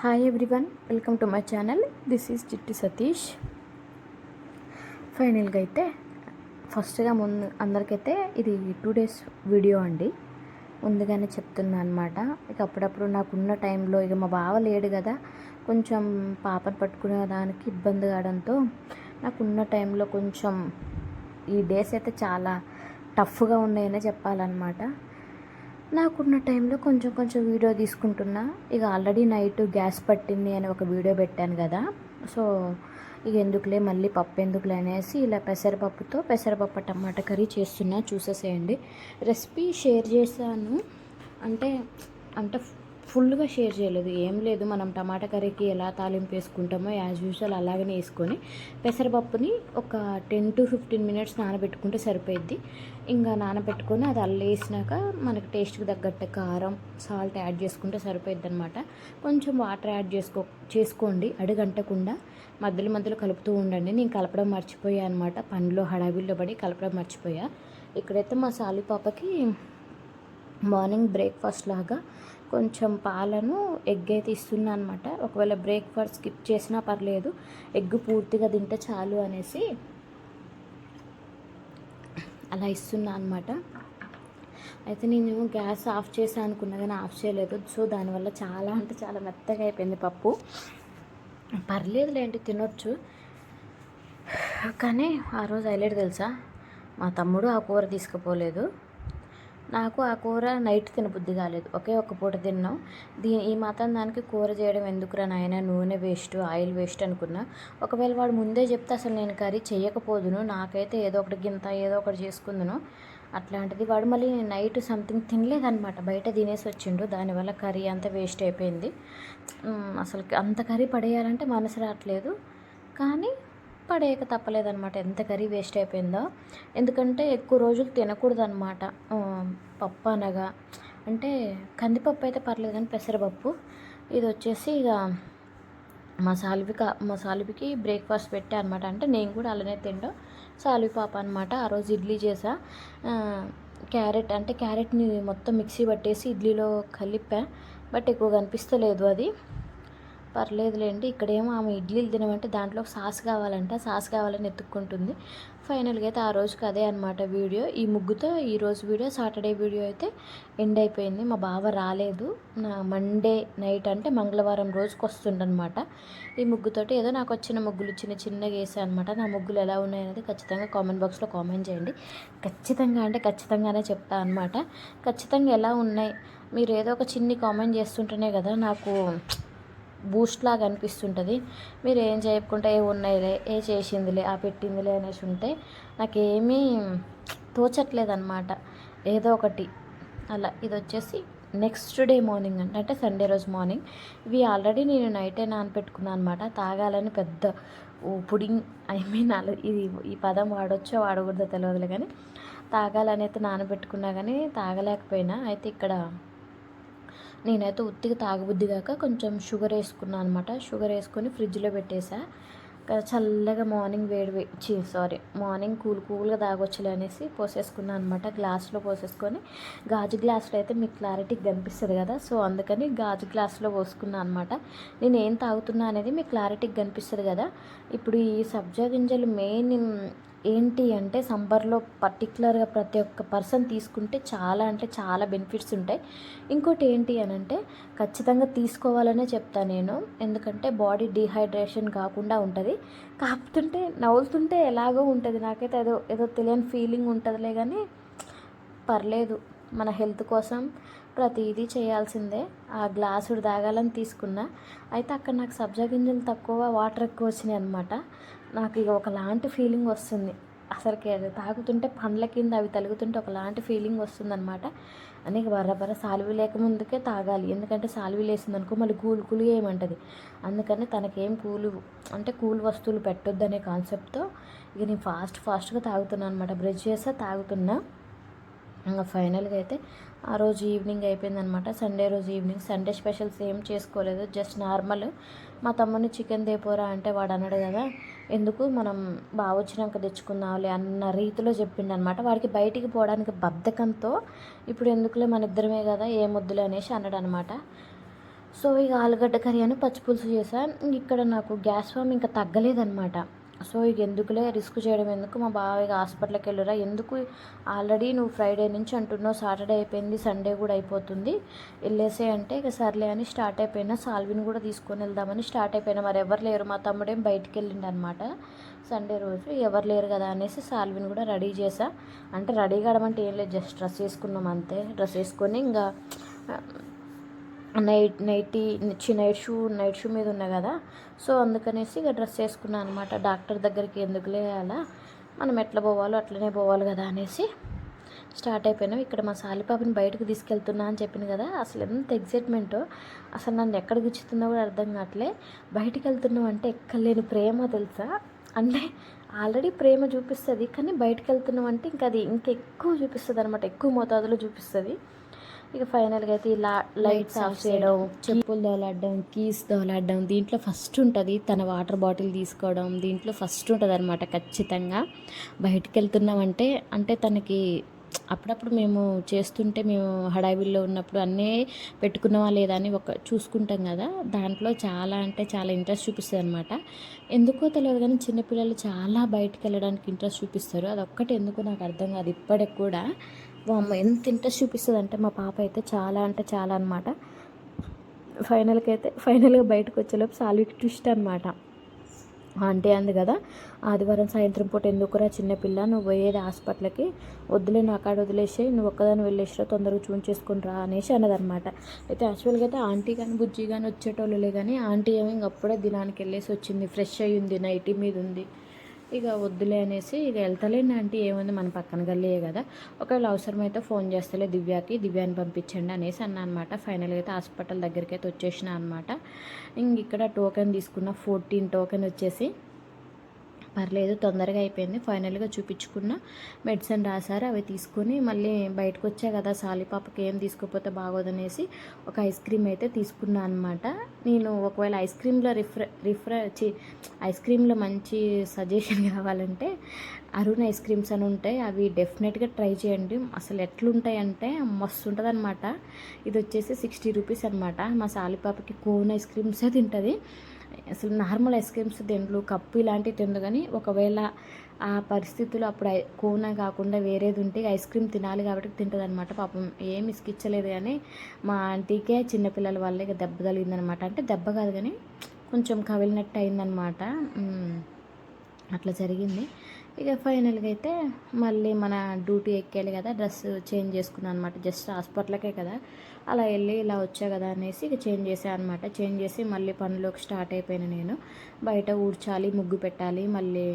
Hi everyone welcome to my channel this is Chitti Satish ఫైనల్గా అయితే ఫస్ట్గా ముందు అందరికైతే ఇది టూ డేస్ వీడియో అండి. ముందుగానే చెప్తున్నా అనమాట ఇక అప్పుడప్పుడు నాకున్న టైంలో ఇక మా బావ లేడు కదా కొంచెం పాపను పట్టుకునే దానికి ఇబ్బంది కావడంతో నాకున్న టైంలో కొంచెం ఈ డేస్ అయితే చాలా టఫ్గా ఉన్నాయనే చెప్పాలన్నమాట. నాకున్న టైంలో కొంచెం కొంచెం వీడియో తీసుకుంటున్నా. ఇక ఆల్రెడీ నైట్ గ్యాస్ పట్టింది అని ఒక వీడియో పెట్టాను కదా. సో ఇక ఎందుకులే మళ్ళీ పప్పు ఎందుకులే అనేసి ఇలా పెసరపప్పుతో పెసరపప్పు టమాటా కర్రీ చేస్తున్నా. చూసేసేయండి. రెసిపీ షేర్ చేశాను. అంటే అంటే ఫుల్గా షేర్ చేయలేదు. ఏం లేదు. మనం టమాటా కర్రీకి ఎలా తాలింపు వేసుకుంటామో యాజ్ యూజువల్ అలాగనే వేసుకొని పెసరపప్పుని ఒక టెన్ టు ఫిఫ్టీన్ మినిట్స్ నానబెట్టుకుంటే సరిపోయిద్ది. ఇంకా నానబెట్టుకొని అది అల్లేసినాక మనకి టేస్ట్కి తగ్గట్టు కారం సాల్ట్ యాడ్ చేసుకుంటే సరిపోయిద్ది అనమాట కొంచెం వాటర్ యాడ్ చేసుకో చేసుకోండి అడుగంటకుండా మధ్యలో మధ్యలో కలుపుతూ ఉండండి. నేను కలపడం మర్చిపోయా అనమాట పండ్లో హడావిల్లో పడి కలపడం మర్చిపోయా. ఇక్కడైతే మా సాలిపాపకి మార్నింగ్ బ్రేక్ఫాస్ట్ లాగా కొంచెం పాలను ఎగ్ అయితే ఇస్తున్నా అనమాట ఒకవేళ బ్రేక్ఫాస్ట్ స్కిప్ చేసినా పర్లేదు. ఎగ్ పూర్తిగా తింటే చాలు అనేసి అలా ఇస్తున్నా అనమాట అయితే నేను గ్యాస్ ఆఫ్ చేసా అనుకున్నా కానీ ఆఫ్ చేయలేదు. సో దానివల్ల చాలా అంటే చాలా మెత్తగా అయిపోయింది పప్పు. పర్లేదులేంటి తినొచ్చు. కానీ ఆ రోజు హైలైట్ తెలుసా? మా తమ్ముడు ఆ కూర తీసుకుపోలేదు. నాకు ఆ కూర నైట్ తినబుద్ధి కాలేదు. ఒకే ఒక్క పూట తిన్నాం. దీని ఈ మాత్రం దానికి కూర చేయడం ఎందుకురా నాయన? నూనె వేస్ట్ ఆయిల్ వేస్ట్ అనుకున్నా. ఒకవేళ వాడు ముందే చెప్తే అసలు నేను కర్రీ చేయకపోదును నాకైతే ఏదో ఒకటి గింత ఏదో ఒకటి చేసుకుందును. అట్లాంటిది వాడు మళ్ళీ నైట్ సంథింగ్ తినలేదనమాట బయట తినేసి వచ్చిండు. దానివల్ల కర్రీ అంతా వేస్ట్ అయిపోయింది. అసలు అంత కర్రీ పడేయాలంటే మనసు రావట్లేదు. కానీ పడేయక తప్పలేదనమాట ఎంత కర్రీ వేస్ట్ అయిపోయిందో. ఎందుకంటే ఎక్కువ రోజులు తినకూడదు అనమాట పప్పు అనగా. అంటే కందిపప్పు అయితే పర్లేదు కానీ పెసరపప్పు. ఇది వచ్చేసి ఇక మా కా మా సాల్వికి బ్రేక్ఫాస్ట్ పెట్టా అనమాట అంటే నేను కూడా అలానే తింటాం సాల్వి పాప అనమాట ఆ రోజు ఇడ్లీ చేసా. క్యారెట్ అంటే క్యారెట్ని మొత్తం మిక్సీ పట్టేసి ఇడ్లీలో కలిపా. బట్ ఎక్కువ కనిపిస్తలేదు అది. పర్లేదులేండి. ఇక్కడేమో ఆమె ఇడ్లీలు తినమంటే దాంట్లో సాస్ కావాలంట. సాస్ కావాలని ఎత్తుక్కుంటుంది. ఫైనల్గా అయితే ఆ రోజుకి అదే అనమాట వీడియో. ఈ ముగ్గుతో ఈరోజు వీడియో సాటర్డే వీడియో అయితే ఎండ్ అయిపోయింది. మా బావ రాలేదు. నా మండే నైట్ అంటే మంగళవారం రోజుకి వస్తుండనమాట ఈ ముగ్గుతోటి ఏదో నాకు వచ్చిన ముగ్గులు చిన్న చిన్నగా వేసాను అనమాట నా ముగ్గులు ఎలా ఉన్నాయనేది ఖచ్చితంగా కామెంట్ బాక్స్లో కామెంట్ చేయండి. ఖచ్చితంగా అంటే ఖచ్చితంగానే చెప్తా అనమాట ఖచ్చితంగా ఎలా ఉన్నాయి? మీరు ఏదో ఒక చిన్ని కామెంట్ చేస్తుంటేనే కదా నాకు బూస్ట్ లాగా అనిపిస్తుంటుంది. మీరు ఏం చేయకుండా ఏ ఉన్నాయిలే ఏ చేసిందిలే ఆ పెట్టిందిలే అనేసి ఉంటే నాకేమీ తోచట్లేదు అనమాట ఏదో ఒకటి. అలా ఇది వచ్చేసి నెక్స్ట్ డే మార్నింగ్ అంటే అంటే సండే రోజు మార్నింగ్. ఇవి ఆల్రెడీ నేను నైటే నానపెట్టుకున్నాను అనమాట తాగాలని పెద్ద పుడింగ్ ఐ మీన్ అలా ఇది ఈ పదం వాడొచ్చో వాడకూడదో తెలియదులే కానీ తాగాలని అయితే నానబెట్టుకున్నా కానీ తాగలేకపోయినా. అయితే ఇక్కడ నేనైతే ఉత్తిగా తాగబుద్ది కాక కొంచెం షుగర్ వేసుకున్నాను అనమాట షుగర్ వేసుకొని ఫ్రిడ్జ్లో పెట్టేసా. చల్లగా మార్నింగ్ వేడి వేచి సారీ మార్నింగ్ కూల్ కూల్గా తాగొచ్చులే అనేసి పోసేసుకున్నాను అనమాట గ్లాస్లో పోసేసుకొని గాజు గ్లాసులో అయితే మీకు క్లారిటీ కనిపిస్తుంది కదా సో అందుకని గాజు గ్లాస్లో పోసుకున్నాను అనమాట నేను ఏం తాగుతున్నా అనేది మీకు క్లారిటీ కనిపిస్తుంది కదా. ఇప్పుడు ఈ సబ్జా గింజలు మెయిన్ ఏంటి అంటే సంబర్లో పర్టికులర్గా ప్రతి ఒక్క పర్సన్ తీసుకుంటే చాలా అంటే చాలా బెనిఫిట్స్ ఉంటాయి. ఇంకోటి ఏంటి అని అంటే ఖచ్చితంగా తీసుకోవాలనే చెప్తాను నేను. ఎందుకంటే బాడీ డీహైడ్రేషన్ కాకుండా ఉంటుంది. కాపుతుంటే నవ్వుతుంటే ఎలాగో ఉంటుంది. నాకైతే ఏదో ఏదో తెలియని ఫీలింగ్ ఉంటుందిలే కానీ పర్లేదు. మన హెల్త్ కోసం ప్రతిదీ చేయాల్సిందే. ఆ గ్లాసుడు తాగాలని తీసుకున్నా. అయితే అక్కడ నాకు సబ్జా గింజలు తక్కువ వాటర్ ఎక్కువ వచ్చినాయి అనమాట నాకు ఇక ఒకలాంటి ఫీలింగ్ వస్తుంది. అసలుకి అది తాగుతుంటే పండ్ల కింద అవి తలుగుతుంటే ఒకలాంటి ఫీలింగ్ వస్తుందన్నమాట. అని బర్ర బర్ర సాల్వి లేకముందుకే తాగాలి. ఎందుకంటే సాల్వి లేసిందనుకో మళ్ళీ కూల్ కూల్ ఏమంటుంది. అందుకని తనకేం కూలు అంటే కూల్ వస్తువులు పెట్టొద్దనే కాన్సెప్ట్తో ఇక నేను ఫాస్ట్ ఫాస్ట్గా తాగుతున్నాను అనమాట బ్రష్ చేస్తే తాగుతున్నా. ఇంకా ఫైనల్గా అయితే ఆ రోజు ఈవినింగ్ అయిపోయిందనమాట. సండే రోజు ఈవినింగ్. సండే స్పెషల్స్ ఏం చేసుకోలేదు. Just normal. మా తమ్ముని చికెన్ దేపోరా అంటే వాడు అన్నాడు కదా ఎందుకు మనం బాగా వచ్చినాక తెచ్చుకుందాంలే అన్న రీతిలో చెప్పిండనమాట. వాడికి బయటికి పోవడానికి బద్ధకంతో ఇప్పుడు ఎందుకులే మన ఇద్దరమే కదా ఏ ముద్దులే అనేసి అన్నాడు అనమాట సో ఇక ఆలుగడ్డ కర్రీ అని పచ్చిపులుసు చేసా ఇక్కడ నాకు గ్యాస్ ఫామ్ ఇంకా తగ్గలేదనమాట. సో ఇక ఎందుకులే రిస్క్ చేయడం ఎందుకు? మా బావ ఇక హాస్పిటల్కి వెళ్ళరా? ఎందుకు? ఆల్రెడీ నువ్వు ఫ్రైడే నుంచి అంటున్నావు సాటర్డే అయిపోయింది సండే కూడా అయిపోతుంది. వెళ్ళేసే అంటే ఇక సర్లే అని స్టార్ట్ అయిపోయినా సాల్విని కూడా తీసుకొని వెళ్దామని స్టార్ట్ అయిపోయినా. మరి ఎవరు లేరు? మా తమ్ముడేం బయటికి వెళ్ళిండు అనమాట సండే రోజు ఎవరు లేరు కదా అనేసి సాల్విని కూడా రెడీ చేసా అంటే రెడీ కావడం అంటే ఏం లేదు జస్ట్ డ్రెస్ వేసుకున్నాం అంతే. డ్రెస్ వేసుకొని ఇంకా నైట్ నైటీ చి నైట్ షూ నైట్ షూ మీద ఉన్నా కదా. సో అందుకనేసి ఇక డ్రెస్ వేసుకున్నాను అనమాట డాక్టర్ దగ్గరికి ఎందుకులే అలా మనం ఎట్లా పోవాలో అట్లనే పోవాలి కదా అనేసి స్టార్ట్ అయిపోయినాం. ఇక్కడ మా సాలిపాపని బయటకు తీసుకెళ్తున్నా అని చెప్పింది కదా. అసలు ఎంత ఎగ్జైట్మెంటో అసలు నన్ను ఎక్కడ గుచ్చుతుందో కూడా అర్థం కావట్లే. బయటికి వెళ్తున్నాం అంటే ఎక్కలేని ప్రేమ తెలుసా? అంటే ఆల్రెడీ ప్రేమ చూపిస్తుంది కానీ బయటకు వెళ్తున్నాం అంటే ఇంకా అది ఇంకా ఎక్కువ చూపిస్తుంది అనమాట ఎక్కువ మోతాదులో చూపిస్తుంది. ఇక ఫైనల్గా అయితే ఇలా లైట్స్ ఆఫ్ చేయడం చెప్పులు దోలాడడం కీస్ దోలాడడం దీంట్లో ఫస్ట్ ఉంటుంది తన వాటర్ బాటిల్ తీసుకోవడం దీంట్లో ఫస్ట్ ఉంటుంది అనమాట ఖచ్చితంగా. బయటికి వెళ్తున్నామంటే అంటే తనకి అప్పుడప్పుడు మేము చేస్తుంటే మేము హడావిల్లో ఉన్నప్పుడు అన్నీ పెట్టుకున్నావా లేదా అని ఒక చూసుకుంటాం కదా. దాంట్లో చాలా అంటే చాలా ఇంట్రెస్ట్ చూపిస్తుంది అనమాట ఎందుకో తెలియదు కానీ చిన్నపిల్లలు చాలా బయటకు వెళ్ళడానికి ఇంట్రెస్ట్ చూపిస్తారు. అది ఒక్కటి ఎందుకో నాకు అర్థం కాదు ఇప్పటికి కూడా. అమ్మ ఎంత ఇంట్రెస్ట్ చూపిస్తుంది అంటే మా పాప అయితే చాలా అంటే చాలా అనమాట ఫైనల్కి అయితే ఫైనల్గా బయటకు వచ్చేలోపు సాల్వికి ట్విస్ట్ అనమాట ఆంటీ అంది కదా ఆదివారం సాయంత్రం పూట ఎందుకురా చిన్నపిల్ల నువ్వు పోయేది హాస్పిటల్కి వద్దులే నా కాడ వదిలేసి నువ్వు ఒక్కదాన్ని వెళ్ళేసిరా తొందరగా చూంచేసుకుని రా అనేసి అన్నదనమాట అయితే యాక్చువల్గా అయితే ఆంటీ కానీ బుజ్జి కానీ వచ్చేటోళ్ళులే కానీ ఆంటీ ఏమి ఇంకప్పుడే దినానికి వెళ్ళేసి వచ్చింది ఫ్రెష్ అయ్యింది నైటీ మీద ఉంది ఇక వద్దులే అనేసి ఇక వెళ్తలేండి అంటే ఏముంది మన పక్కన గల్లీయే కదా. ఒకవేళ అవసరమైతే ఫోన్ చేస్తలే దివ్యాకి దివ్యాని పంపించండి అనేసి అన్న అనమాట ఫైనల్గా అయితే హాస్పిటల్ దగ్గరికి అయితే వచ్చేసిన అనమాట. ఇంక ఇక్కడ టోకెన్ తీసుకున్న ఫోర్టీన్ టోకెన్ వచ్చేసి పర్లేదు తొందరగా అయిపోయింది. ఫైనల్గా చూపించుకున్న మెడిసిన్ రాశారు. అవి తీసుకొని మళ్ళీ బయటకు వచ్చా కదా సాలిపాపకి ఏం తీసుకోపోతే బాగోదనేసి ఒక ఐస్ క్రీమ్ అయితే తీసుకున్నా అనమాట నేను ఒకవేళ ఐస్ క్రీమ్లో రిఫ్రె రిఫ్రె ఐస్ క్రీమ్లో మంచి సజెషన్ కావాలంటే అరుణ్ ఐస్ క్రీమ్స్ అని ఉంటాయి. అవి డెఫినెట్గా ట్రై చేయండి. అసలు ఎట్లుంటాయి అంటే మస్తు ఉంటుంది అనమాట ఇది వచ్చేసి సిక్స్టీ రూపీస్ అనమాట మా సాలిపాపకి కోన్ ఐస్ క్రీమ్సే తింటుంది. అసలు నార్మల్ ఐస్ క్రీమ్స్ తిండ్లు కప్పు ఇలాంటివి తిండు కానీ ఒకవేళ ఆ పరిస్థితులు అప్పుడు కోన కాకుండా వేరేది ఉంటే ఐస్ క్రీమ్ తినాలి కాబట్టి తింటుందన్నమాట. పాపం ఏమి ఇసుకిచ్చలేదు కానీ మా ఆంటీకే చిన్నపిల్లల వల్ల ఇక దెబ్బ తగిలిందనమాట అంటే దెబ్బ కాదు కానీ కొంచెం కవిలినట్టు అయిందనమాట అట్లా జరిగింది. ఇక ఫైనల్గా అయితే మళ్ళీ మన డ్యూటీ ఎక్కేయాలి కదా డ్రెస్ చేంజ్ చేసుకున్నాను అనమాట. జస్ట్ హాస్పిటల్కే కదా. అలా వెళ్ళి ఇలా వచ్చా కదా అనేసి ఇక చేంజ్ చేసాను అనమాట. చేంజ్ చేసి మళ్ళీ పనులోకి స్టార్ట్ అయిపోయాను నేను. బయట ఊడ్చాలి ముగ్గు పెట్టాలి మళ్ళీ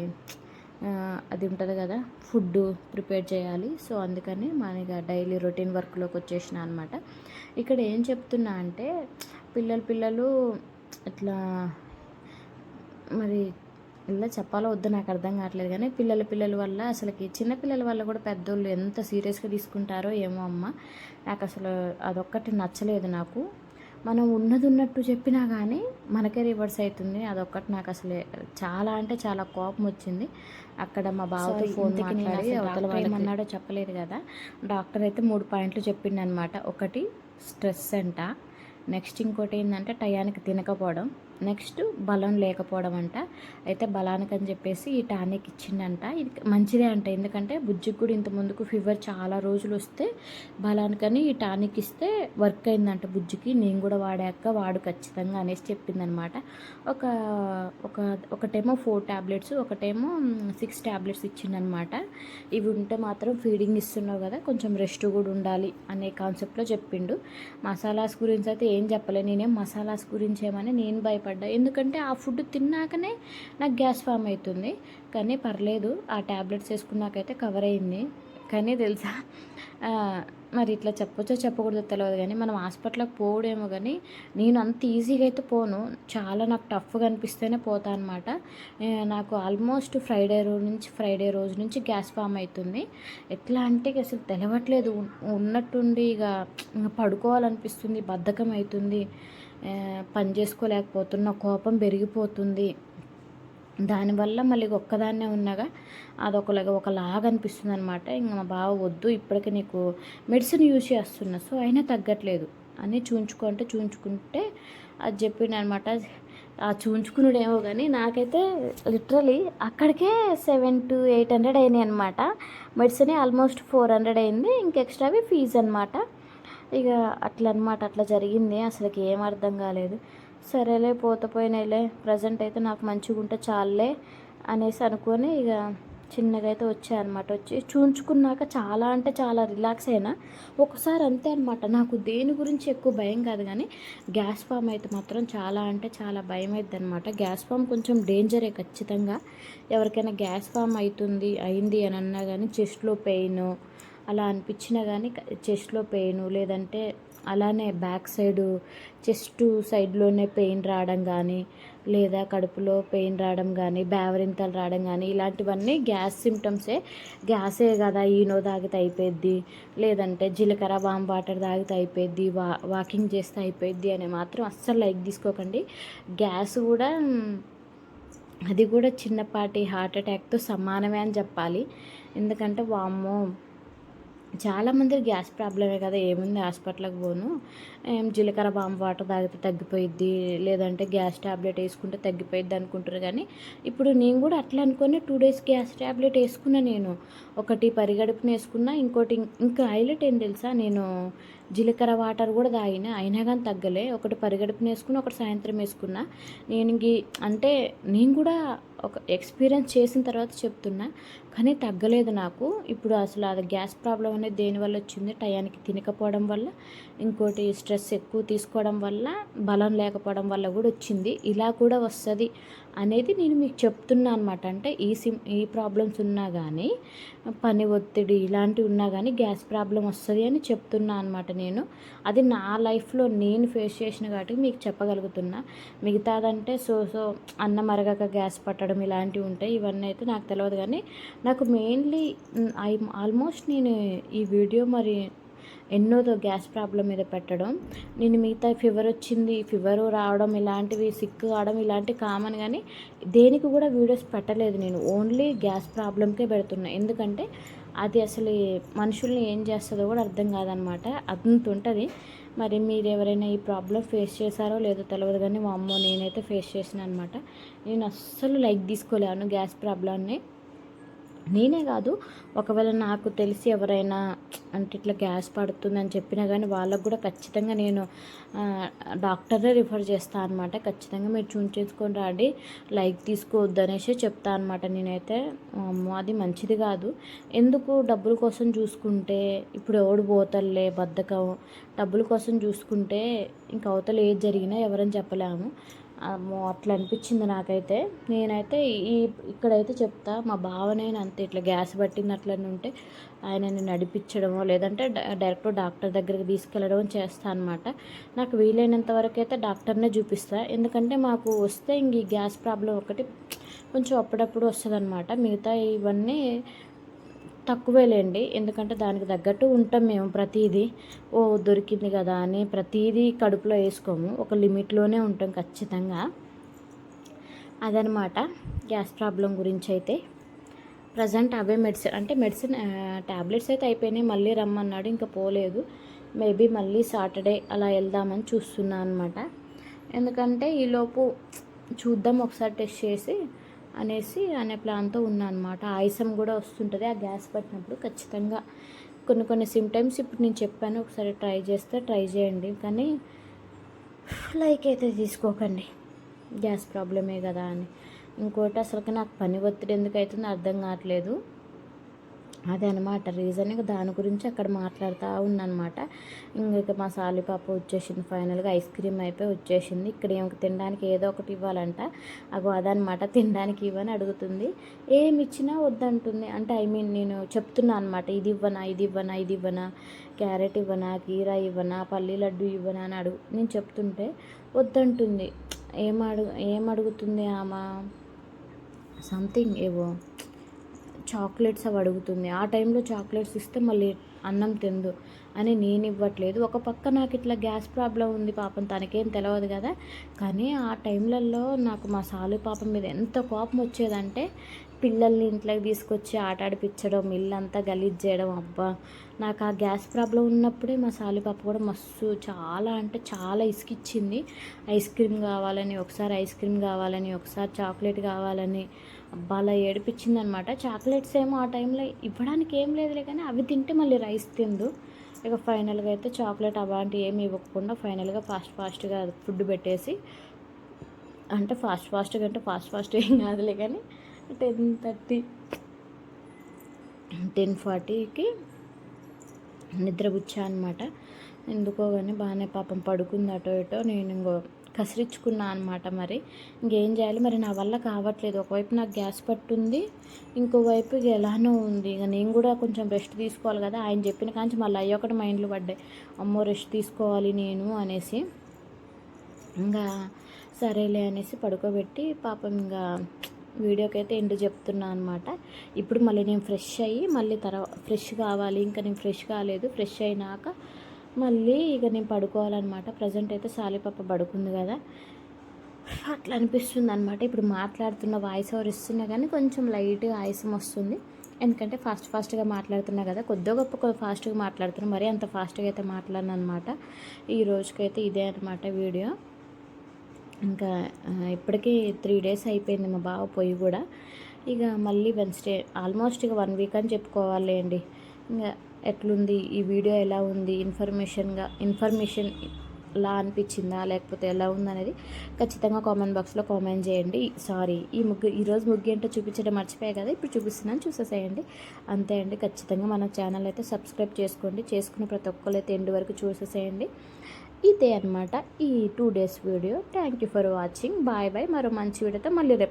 అది ఉంటుంది కదా ఫుడ్ ప్రిపేర్ చేయాలి. సో అందుకని మనకి డైలీ రొటీన్ వర్క్లోకి వచ్చేసిన అనమాట. ఇక్కడ ఏం చెప్తున్నా అంటే పిల్లలు పిల్లలు ఇట్లా మరి ఇలా చెప్పాలో వద్దు నాకు అర్థం కావట్లేదు కానీ పిల్లల పిల్లల వల్ల అసలుకి చిన్నపిల్లల వల్ల కూడా పెద్దోళ్ళు ఎంత సీరియస్గా తీసుకుంటారో ఏమో అమ్మ. నాకు అసలు అదొక్కటి నచ్చలేదు నాకు. మనం ఉన్నది ఉన్నట్టు చెప్పినా కానీ మనకే రివర్స్ అవుతుంది అదొక్కటి నాకు అసలు చాలా అంటే చాలా కోపం వచ్చింది. అక్కడ మా బావతో ఫోన్ మాట్లాడి అవతల ఏమన్నాడో చెప్పలేదు కదా. డాక్టర్ అయితే మూడు పాయింట్లు చెప్పిండు అనమాట ఒకటి స్ట్రెస్ అంట. నెక్స్ట్ ఇంకోటి ఏంటంటే టయానికి తినకపోవడం. నెక్స్ట్ బలం లేకపోవడం అంట. అయితే బలానికి అని చెప్పేసి ఈ టానిక్ ఇచ్చిండంట. ఇది మంచిదే అంట. ఎందుకంటే బుజ్జికి కూడా ఇంత ముందుకు ఫీవర్ చాలా రోజులు వస్తే బలానికని ఈ టానిక్ ఇస్తే వర్క్ అయిందంట బుజ్జికి. నేను కూడా వాడాక వాడు ఖచ్చితంగా అనేసి చెప్పిందనమాట. ఒక ఒక ఒకటేమో ఫోర్ ట్యాబ్లెట్స్ ఒకటేమో సిక్స్ ట్యాబ్లెట్స్ ఇచ్చిందనమాట. ఇవి ఉంటే మాత్రం ఫీడింగ్ ఇస్తున్నావు కదా కొంచెం రెస్ట్ కూడా ఉండాలి అనే కాన్సెప్ట్లో చెప్పిండు. మసాలాస్ గురించి అయితే ఏం చెప్పలే నేనేం మసాలాస్ గురించి ఏమని నేను భయపడ్డా. ఎందుకంటే ఆ ఫుడ్ తిన్నాకనే నాకు గ్యాస్ ఫామ్ అవుతుంది. కానీ పర్లేదు ఆ ట్యాబ్లెట్స్ వేసుకున్నాకైతే కవర్ అయింది. కానీ తెలుసా? మరి ఇట్లా చెప్పొచ్చో చెప్పకూడదో తెలియదు కానీ మనం హాస్పిటల్కి పోవడేమో కానీ నేను అంత ఈజీగా అయితే పోను. చాలా నాకు టఫ్గా అనిపిస్తేనే పోతా అనమాట నాకు ఆల్మోస్ట్ ఫ్రైడే రోజు నుంచి ఫ్రైడే రోజు నుంచి గ్యాస్ ఫామ్ అవుతుంది ఎట్లా అంటే అసలు తెలవట్లేదు. ఉన్నట్టుండి ఇక పడుకోవాలనిపిస్తుంది బద్ధకం అవుతుంది పని చేసుకోలేకపోతున్న కోపం పెరిగిపోతుంది. దానివల్ల మళ్ళీ ఒక్కదాన్నే ఉన్నాగా. అదొకలాగా ఒకలాగా అనిపిస్తుంది అనమాట ఇంకా మా బావ వద్దు ఇప్పటికి నీకు మెడిసిన్ యూజ్ చేస్తున్నా సో అయినా తగ్గట్లేదు. అని చూంచుకుంటే చూంచుకుంటే అది చెప్పిండు అనమాట ఆ చూంచుకున్నాడేమో కానీ నాకైతే లిటరలీ అక్కడికే సెవెన్ టు ఎయిట్ హండ్రెడ్ అయినాయి అనమాట మెడిసిన్ ఆల్మోస్ట్ ఫోర్ హండ్రెడ్ అయింది. ఇంక ఎక్స్ట్రావి ఫీజు అనమాట ఇక అట్లా అనమాట అట్లా జరిగింది. అసలుకి ఏం అర్థం కాలేదు. సరేలే పోతపోయినాయిలే ప్రజెంట్ అయితే నాకు మంచిగా ఉంటే చాలులే అనేసి అనుకొని ఇక చిన్నగా అయితే వచ్చాయన్నమాట వచ్చి చూంచుకున్నాక చాలా అంటే చాలా రిలాక్స్ అయినా. ఒకసారి అంతే అనమాట నాకు దేని గురించి ఎక్కువ భయం కాదు కానీ గ్యాస్ ఫామ్ అయితే మాత్రం చాలా అంటే చాలా భయం అవుతుంది అనమాట గ్యాస్ ఫామ్ కొంచెం డేంజరే ఖచ్చితంగా. ఎవరికైనా గ్యాస్ ఫామ్ అవుతుంది అయింది అని అన్నా కానీ చెస్ట్లో పెయిన్ అలా అనిపించినా కానీ చెస్ట్లో పెయిన్ లేదంటే అలానే బ్యాక్ సైడు చెస్ట్ సైడ్లోనే పెయిన్ రావడం కానీ లేదా కడుపులో పెయిన్ రావడం కానీ బ్యావరింతలు రావడం కానీ ఇలాంటివన్నీ గ్యాస్ సిమ్టమ్సే గ్యాసే కదా ఈనో తాగితే అయిపోద్ది లేదంటే జీలకర్ర వామ్ వాటర్ తాగితే అయిపోయిద్ది వా వాకింగ్ చేస్తే అయిపోయిద్ది అని మాత్రం అస్సలు లైక్ తీసుకోకండి. గ్యాస్ కూడా అది కూడా చిన్నపాటి హార్ట్ అటాక్తో సమానమే అని చెప్పాలి. ఎందుకంటే వామ్మో చాలామంది గ్యాస్ ప్రాబ్లమే కదా ఏముంది హాస్పిటల్కి పోను. ఏం జీలకర్ర బాంబు వాటర్ తాగితే తగ్గిపోయిద్ది లేదంటే గ్యాస్ ట్యాబ్లెట్ వేసుకుంటే తగ్గిపోయిద్ది అనుకుంటారు కానీ ఇప్పుడు నేను కూడా అట్లా అనుకొని టూ డేస్ గ్యాస్ ట్యాబ్లెట్ వేసుకున్నా నేను. ఒకటి పరిగడుపున వేసుకున్నా ఇంకోటి ఇంకా హైలైట్ ఏం తెలుసా నేను జీలకర్ర వాటర్ కూడా తాగిన అయినా కానీ తగ్గలే. ఒకటి పరిగడుపున వేసుకున్న ఒకటి సాయంత్రం వేసుకున్నా. నేను అంటే నేను కూడా ఒక ఎక్స్పీరియన్స్ చేసిన తర్వాత చెప్తున్నా కానీ తగ్గలేదు నాకు. ఇప్పుడు అసలు అది గ్యాస్ ప్రాబ్లం అనేది దేనివల్ల వచ్చింది? టయానికి తినకపోవడం వల్ల ఇంకోటి స్ట్రెస్ ఎక్కువ తీసుకోవడం వల్ల బలం లేకపోవడం వల్ల కూడా వచ్చింది. ఇలా కూడా వస్తుంది. అనేది నేను మీకు చెప్తున్నా అనమాట అంటే ఈ సిమ్ ఈ ప్రాబ్లమ్స్ ఉన్నా కానీ పని ఒత్తిడి ఇలాంటివి ఉన్నా కానీ గ్యాస్ ప్రాబ్లం వస్తుంది అని చెప్తున్నా అనమాట నేను. అది నా లైఫ్లో నేను ఫేస్ చేసిన కాబట్టి మీకు చెప్పగలుగుతున్నా. మిగతాదంటే సో సో అన్నం అరగక గ్యాస్ పట్టడం ఇలాంటివి ఉంటాయి ఇవన్నీ అయితే నాకు తెలియదు కానీ నాకు మెయిన్లీ ఐ ఆల్మోస్ట్ నేను ఈ వీడియో మరి ఎన్నోదో గ్యాస్ ప్రాబ్లం మీద పెట్టడం. నేను మిగతా ఫీవర్ వచ్చింది ఫీవర్ రావడం ఇలాంటివి సిక్ కావడం ఇలాంటివి కామన్ కానీ దేనికి కూడా వీడియోస్ పెట్టలేదు నేను. ఓన్లీ గ్యాస్ ప్రాబ్లంకే పెడుతున్నా. ఎందుకంటే అది అసలు మనుషుల్ని ఏం చేస్తుందో కూడా అర్థం కాదనమాట. అంత ఉంటుంది. మరి మీరు ఎవరైనా ఈ ప్రాబ్లం ఫేస్ చేశారో లేదో తెలియదు కానీ మా అమ్మ నేనైతే ఫేస్ చేసిన అనమాట. నేను అస్సలు లైక్ తీసుకోలేను గ్యాస్ ప్రాబ్లమ్ని నేనే కాదు. ఒకవేళ నాకు తెలిసి ఎవరైనా అంటే ఇట్లా గ్యాస్ పడుతుందని చెప్పినా కానీ వాళ్ళకు కూడా ఖచ్చితంగా నేను డాక్టరే రిఫర్ చేస్తాను అనమాట ఖచ్చితంగా మీరు చూన్ చేసుకొని రాండి. లైక్ తీసుకోవద్దు అనేసి చెప్తా అనమాట నేనైతే. అది మంచిది కాదు. ఎందుకు డబ్బుల కోసం చూసుకుంటే ఇప్పుడు ఎవడు పోతలే బద్ధకం. డబ్బుల కోసం చూసుకుంటే ఇంక అవతల ఏది జరిగినా ఎవరని చెప్పలేము. అట్లా అనిపించింది నాకైతే. నేనైతే ఈ ఇక్కడైతే చెప్తా మా బావనైనా అంతే ఇట్లా గ్యాస్ పట్టినట్లనే ఉంటే ఆయనని నడిపించడమో లేదంటే డైరెక్ట్ డాక్టర్ దగ్గరికి తీసుకెళ్ళడం చేస్తా అనమాట నాకు వీలైనంత వరకు అయితే డాక్టర్నే చూపిస్తా. ఎందుకంటే మాకు వస్తే ఇంక ఈ గ్యాస్ ప్రాబ్లం ఒకటి కొంచెం అప్పుడప్పుడు వస్తుంది అనమాట మిగతా ఇవన్నీ తక్కువేలేండి. ఎందుకంటే దానికి తగ్గట్టు ఉంటాం మేము ప్రతిదీ. ఓ దొరికింది కదా అని ప్రతిదీ కడుపులో వేసుకోము. ఒక లిమిట్లోనే ఉంటాం ఖచ్చితంగా. అదనమాట గ్యాస్ ప్రాబ్లం గురించి అయితే ప్రజెంట్ అవే మెడిసిన్ అంటే మెడిసిన్ ట్యాబ్లెట్స్ అయితే అయిపోయినాయి. మళ్ళీ రమ్మన్నాడు ఇంకా పోలేదు. మేబీ మళ్ళీ సాటర్డే అలా వెళ్దామని చూస్తున్నా అనమాట ఎందుకంటే ఈలోపు చూద్దాం ఒకసారి టెస్ట్ చేసి అనేసి అనే ప్లాన్తో ఉన్నా అనమాట ఆయాసం కూడా వస్తుంటుంది ఆ గ్యాస్ పట్టినప్పుడు ఖచ్చితంగా. కొన్ని కొన్ని సిమ్టమ్స్ ఇప్పుడు నేను చెప్పాను ఒకసారి ట్రై చేస్తే ట్రై చేయండి. కానీ లైక్ అయితే తీసుకోకండి. గ్యాస్ ప్రాబ్లమే కదా అని. ఇంకోటి అసలుకి నాకు పని ఒత్తిడి ఎందుకు అవుతుందో అర్థం కావట్లేదు. అదనమాట. రీజనింగ్ దాని గురించి అక్కడ మాట్లాడుతూ ఉన్ననమాట. ఇంకా మా సాలిపాప వచ్చేసింది ఫైనల్గా. ఐస్ క్రీమ్ అయిపోయి వచ్చేసింది. ఇక్కడ ఏమి తినడానికి ఏదో ఒకటి ఇవ్వాలంట. అగో అదనమాట. తినడానికి ఇవ్వని అడుగుతుంది. ఏమి ఇచ్చినా వద్దంటుంది. అంటే ఐ మీన్ నేను చెప్తున్నా అనమాట. ఇది ఇవ్వనా? ఇది ఇవ్వనా? ఇది ఇవ్వనా? క్యారెట్ ఇవ్వనా? కీరా ఇవ్వనా? పల్లి లడ్డు ఇవ్వనా? అని అడుగు. నేను చెప్తుంటే వద్దంటుంది. ఏం అడుగు ఏం అడుగుతుంది ఆమె? సంథింగ్ ఏవో. చాక్లెట్స్ అవి అడుగుతుంది. ఆ టైంలో చాక్లెట్స్ ఇస్తే మళ్ళీ అన్నం తిందు అని నేను ఇవ్వట్లేదు. ఒక పక్క నాకు ఇట్లా గ్యాస్ ప్రాబ్లం ఉంది పాపం తనకేం తెలియదు కదా. కానీ ఆ టైంలలో నాకు మా సాలు పాపం మీద ఎంత కోపం వచ్చేదంటే పిల్లల్ని ఇంట్లోకి తీసుకొచ్చి ఆట ఆడిపించడం ఇల్లంతా గలీజ్ చేయడం. అబ్బా! నాకు ఆ గ్యాస్ ప్రాబ్లం ఉన్నప్పుడే మా సాలి పాప కూడా మస్తు చాలా అంటే చాలా ఇసుకిచ్చింది ఐస్ క్రీమ్ కావాలని ఒకసారి ఐస్ క్రీమ్ కావాలని ఒకసారి చాక్లెట్ కావాలని అబ్బా అలా ఏడిపించిందనమాట. చాక్లెట్స్ ఏమో ఆ టైంలో ఇవ్వడానికి ఏం లేదులే కానీ అవి తింటే మళ్ళీ రైస్ తిందు. ఇక ఫైనల్గా అయితే చాక్లెట్ అలాంటివి ఏమి ఇవ్వకుండా ఫైనల్గా ఫాస్ట్ ఫాస్ట్గా ఫుడ్ పెట్టేసి అంటే ఫాస్ట్ ఫాస్ట్గా అంటే ఫాస్ట్ ఫాస్ట్ ఏం కాదులే కానీ టెన్ థర్టీ టెన్ ఫార్టీకి నిద్రపుచ్చా అనమాట. ఎందుకో కానీ బాగానే పాపం పడుకుంది అటో ఇటో. నేను ఇంకో కసిరించుకున్నా అనమాట మరి. ఇంకేం చేయాలి? మరి నా వల్ల కావట్లేదు. ఒకవైపు నాకు గ్యాస్ పట్టుంది ఇంకోవైపు ఇక ఎలానో ఉంది. ఇక నేను కూడా కొంచెం రెస్ట్ తీసుకోవాలి కదా. ఆయన చెప్పిన కాంచి మళ్ళీ అయ్యి ఒకటి మైండ్లో పడ్డాయి. అమ్మో రెస్ట్ తీసుకోవాలి నేను అనేసి. ఇంకా సరేలే అనేసి పడుకోబెట్టి పాపం ఇంకా వీడియోకి అయితే ఎండు చెప్తున్నా అనమాట ఇప్పుడు మళ్ళీ నేను ఫ్రెష్ అయ్యి మళ్ళీ తర్వాత ఫ్రెష్ కావాలి. ఇంకా నేను ఫ్రెష్ కాలేదు. ఫ్రెష్ అయినాక మళ్ళీ ఇక నేను పడుకోవాలన్నమాట. ప్రజెంట్ అయితే సాలిపాప పడుకుంది కదా. అట్లా అనిపిస్తుంది అనమాట ఇప్పుడు మాట్లాడుతున్న వాయిస్ ఓవర్ ఇస్తున్నా కానీ కొంచెం లైట్గా ఆయాసం వస్తుంది. ఎందుకంటే ఫాస్ట్ ఫాస్ట్గా మాట్లాడుతున్నా కదా. కొద్దిగా గొప్ప ఫాస్ట్గా మాట్లాడుతున్నా. మరీ అంత ఫాస్ట్గా అయితే మాట్లాడను అనమాట ఈ రోజుకైతే ఇదే అనమాట వీడియో. ఇంకా ఇప్పటికీ త్రీ డేస్ అయిపోయింది మా బావ పొయ్యి కూడా. ఇక మళ్ళీ వెన్స్డే ఆల్మోస్ట్ ఇక వన్ వీక్ అని చెప్పుకోవాలి అండి ఇంకా ఎట్లుంది ఈ వీడియో ఎలా ఉంది ఇన్ఫర్మేషన్గా ఇన్ఫర్మేషన్ లా అనిపించిందా లేకపోతే ఎలా ఉందనేది ఖచ్చితంగా కామెంట్ బాక్స్లో కామెంట్ చేయండి. సారీ ఈ ముగ్గు ఈరోజు ముగ్గు ఏంటో చూపించడం మర్చిపోయాయి కదా ఇప్పుడు చూపిస్తున్నాను చూసేసేయండి. అంతే అండి ఖచ్చితంగా మన ఛానల్ అయితే సబ్స్క్రైబ్ చేసుకోండి. చేసుకున్న ప్రతి ఒక్కరు అయితే ఎండు వరకు చూసేసేయండి. ఇదే అనమాట ఈ two days video thank you for watching bye bye మరో మంచి వీడియోతో మళ్ళీ రేపు